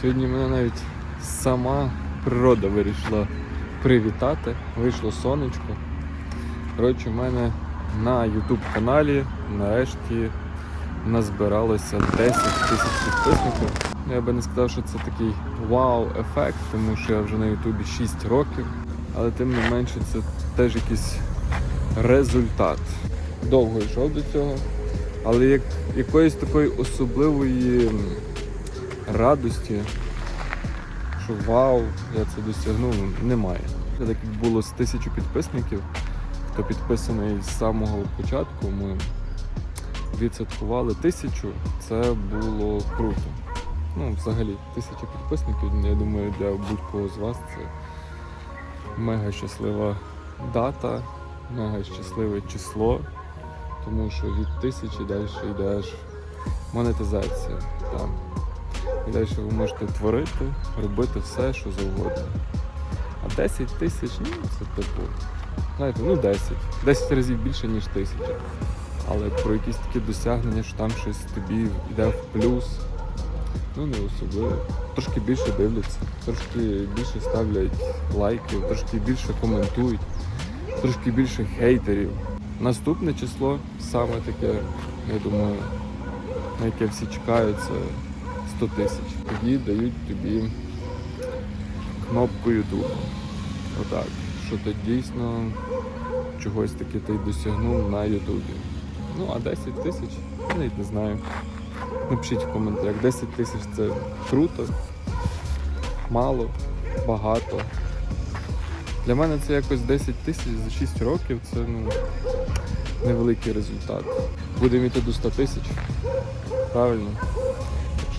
Сьогодні мене навіть сама природа вирішила привітати. Вийшло сонечко. Коротше, в мене на YouTube каналі нарешті назбиралося 10 тисяч підписників. Я би не сказав, що це такий вау-ефект, тому що я вже на Ютубі 6 років, але тим не менше це теж якийсь результат. Довго йшов до цього, але як, якоїсь такої особливої радості, що вау, я це досягнув, немає. Так як було з тисячу підписників, хто підписаний з самого початку, ми відсвяткували тисячу, це було круто. Ну, взагалі, тисяча підписників, я думаю, для будь-кого з вас це мега щаслива дата, мега щасливе число, тому що від тисячі далі йде аж монетизація. Там. І далі ви можете творити, робити все, що завгодно. А 10 тисяч, ну це типу, знаєте, ну 10. 10 разів більше, ніж тисяча. Але про якісь такі досягнення, що там щось тобі йде в плюс, ну не особливо. Трошки більше дивляться, трошки більше ставлять лайків, трошки більше коментують, трошки більше хейтерів. Наступне число саме таке, я думаю, на яке всі чекають, це 100 тисяч. Тоді дають тобі кнопку YouTube. Отак. Що ти дійсно чогось таки ти досягнув на Ютубі. Ну, а 10 тисяч, навіть не знаю. Напишіть в коментарях. 10 тисяч це круто, мало, багато. Для мене це якось 10 тисяч за 6 років це ну, невеликий результат. Будемо йти до 100 тисяч. Правильно.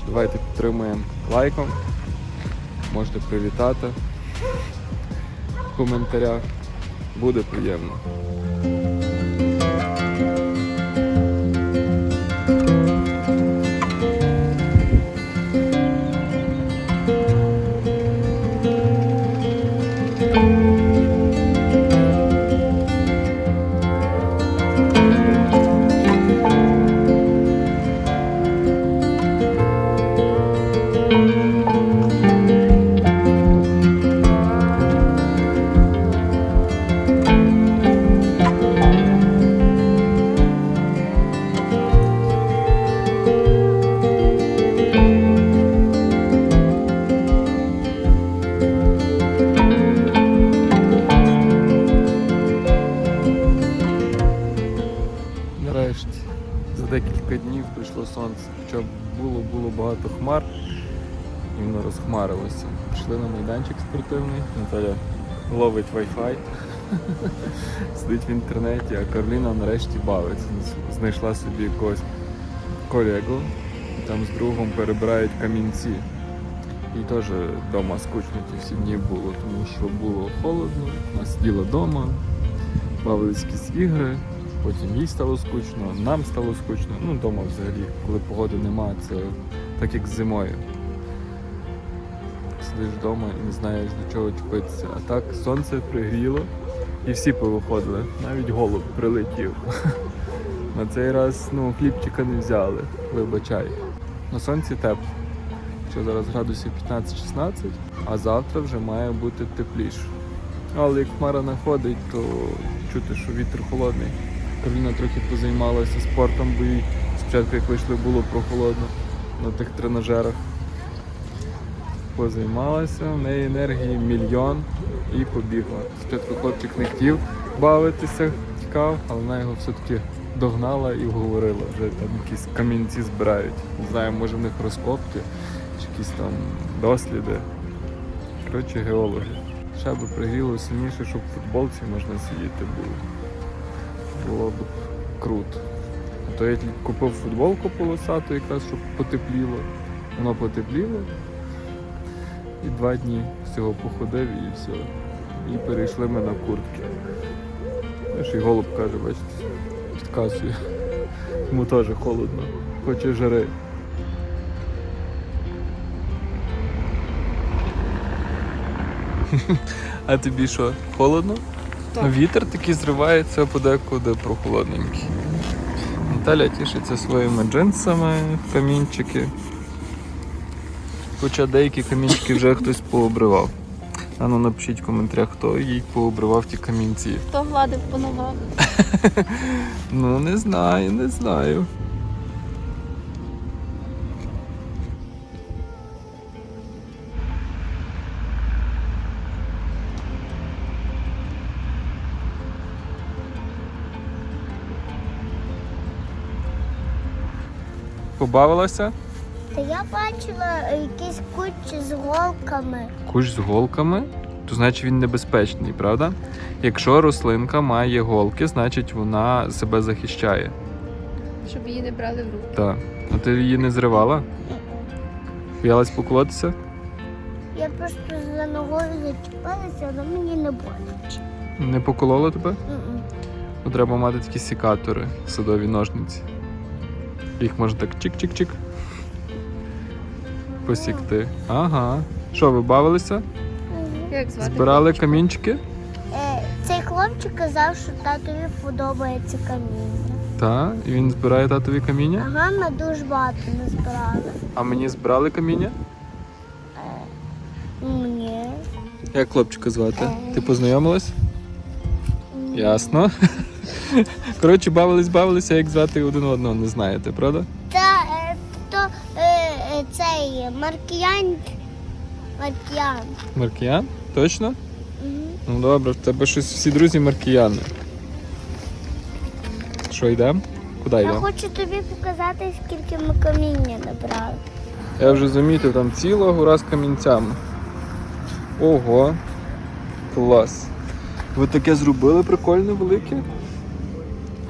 Давайте підтримуємо лайком. Можете привітати в коментарях. Буде приємно. Нарешті, багато хмар, і воно розхмарилося. Пішли на майданчик спортивний. Наталя ловить Wi-Fi, сидить в інтернеті, а Кароліна нарешті бавиться. Знайшла собі якогось колегу, там з другом перебирають камінці. І теж вдома скучно ті всі дні було, тому що було холодно, вона сиділа вдома, бавились якісь ігри, потім їй стало скучно, нам стало скучно. Ну, вдома взагалі, коли погоди нема, це так як зимою. Сидиш вдома і не знаєш до чого чіпитися. А так сонце пригріло і всі повиходили, навіть голуб прилетів. На цей раз ну, хлібчика не взяли, вибачай. На сонці тепло. Що зараз градусів 15-16, а завтра вже має бути тепліше. Але як хмара находить, то чути, що вітер холодний. Кароліна трохи позаймалася спортом, бо їй спочатку, як вийшли, було прохолодно на тих тренажерах. Позаймалася, в неї енергії мільйон і побігла. Спочатку хлопчик не хотів бавитися, тікав, але вона його все-таки догнала і вговорила. Вже там якісь камінці збирають. Не знаю, може в них розкопки чи якісь там досліди. Коротше, геологи. Ще би пригріло сильніше, щоб в футболці можна сидіти було. Було б круто. То я купив футболку полосату, якраз щоб потепліло. Воно потепліло. І два дні всього походив і все. І перейшли ми на куртки. Знаєш, і голуб каже, бачите, підказує. Йому теж холодно, хоче жари. А тобі що, холодно? Так. Вітер такий зривається подекуди прохолодненький. Наталя тішиться своїми джинсами, камінчики. Хоча деякі камінчики вже хтось пообривав. А ну напишіть в коментарях, хто їй пообривав ті камінці. Хто гладив по ногах? Ну, не знаю, не знаю. Побавилася? Та я бачила якісь кучі з голками. Кущ з голками, то значить він небезпечний, правда? Якщо рослинка має голки, значить вона себе захищає. Щоб її не брали в руки. Так. А ти її не зривала? Боялась поколотися? Я просто за ногою зачепилася, але мені не боляче. Не поколола тебе? Треба мати такі секатори, садові ножниці. Їх можна так чик-чик-чик. Посікти. Ага. Що, ви бавилися? Як звати? Збирали камінчики? Е, Цей хлопчик казав, що татові подобається каміння. Так. І він збирає татові каміння. Ага, ми дуже багато не збирали. А мені збирали каміння? Ні. Як хлопчика звати? Ти познайомилась? Ясно. Коротше, бавились, бавилися, як звати один одного не знаєте, правда? Та е, то е, е, цей Маркіян. Маркіян. Маркіян? Точно? Угу. Ну добре, в тебе щось всі друзі маркіяни. Що йдемо? Куди Я йдемо? хочу тобі показати, скільки ми каміння набрали. Я вже замітив, там ціла гора з камінцями. Ого. Клас. Ви таке зробили прикольне велике?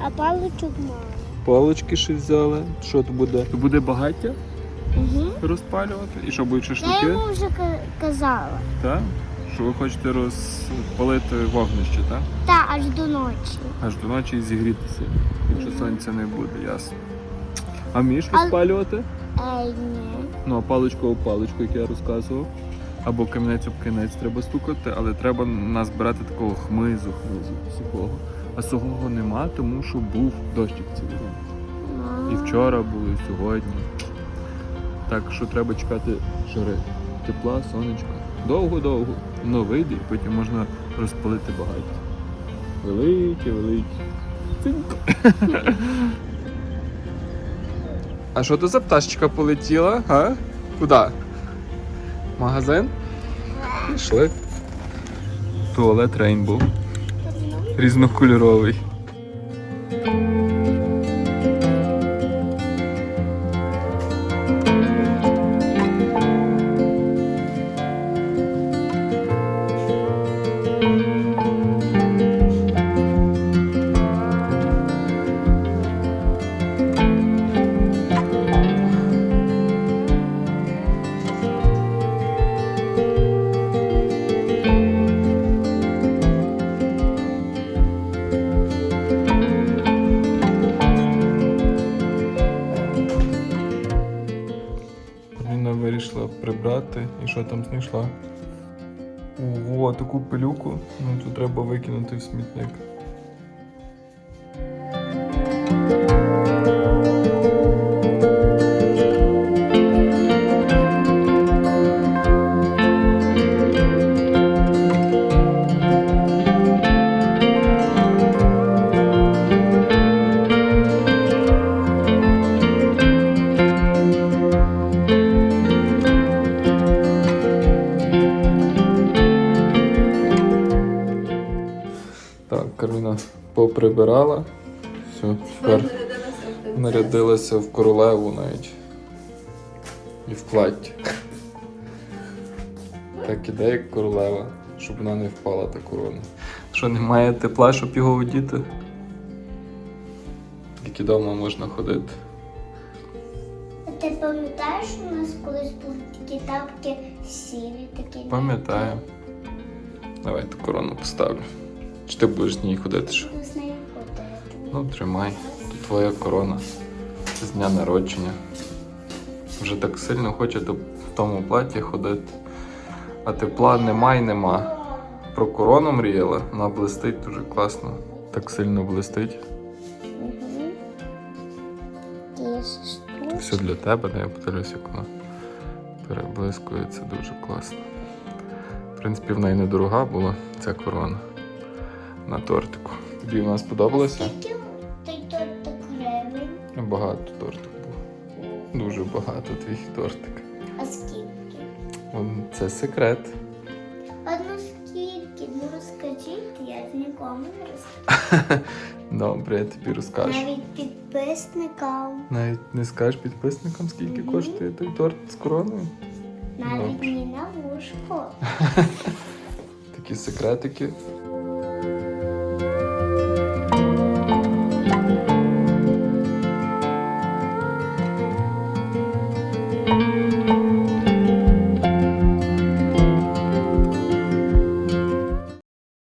А паличок мало. Палочки ще взяли. Що то буде? То буде багаття Угу. розпалювати? І що будуть Я йому вже казала. Так? Що ви хочете розпалити вогнище, так? Та аж до ночі. Аж до ночі і зігрітися, якщо сонця не буде, ясно. А вмієш А- розпалювати? Ей, ні. Ну, а паличку об паличку, як я розказував. Або камінець об кінець треба стукати, але треба назбирати такого хмизу, хмизу сухого. А сухого нема, тому що був дощик цілий день. І вчора було, і сьогодні. Так що треба чекати жари. Тепла, сонечка. Довго-довго. Воно вийде, і потім можна розпалити багаття. Велике, велике. Циньк. А що то за пташечка полетіла? А? Куди? Магазин? Пішли. Туалет Рейнбоу. Різнокольоровий. Вирішила прибрати і що там знайшла? Ого, таку пилюку. Ну тут треба викинути в смітник. Поприбирала. Все, тепер нарядилася в королеву навіть. І в платі. Так іде як королева, щоб вона не впала та корона. Що немає тепла, щоб його одіти? Тільки вдома можна ходити. Ти пам'ятаєш, у нас колись були такі тапки сірі, такі? Пам'ятаю. Давай ту корону поставлю. Чи ти будеш з ній ходити? ще? Ну, тримай. Тут твоя корона з дня народження. Вже так сильно хочете в тому платі ходити. А тепла нема і нема. Про корону мріяла, вона блистить дуже класно. Так сильно блистить. Угу. Все для тебе, де я подивлюсь, як вона переблискує, це дуже класно. В принципі, в неї недорога була ця корона на тортику. Тобі вона сподобалася? Багато тортик було. Дуже багато твій тортик. А скільки? Це секрет. Одну скільки? Ну розкажіть, я нікому не розкажу. Добре, я тобі розкажу. Навіть підписникам. Навіть не скажеш підписникам, скільки коштує той торт з короною? Навіть Добре. не на вушко. Такі секретики.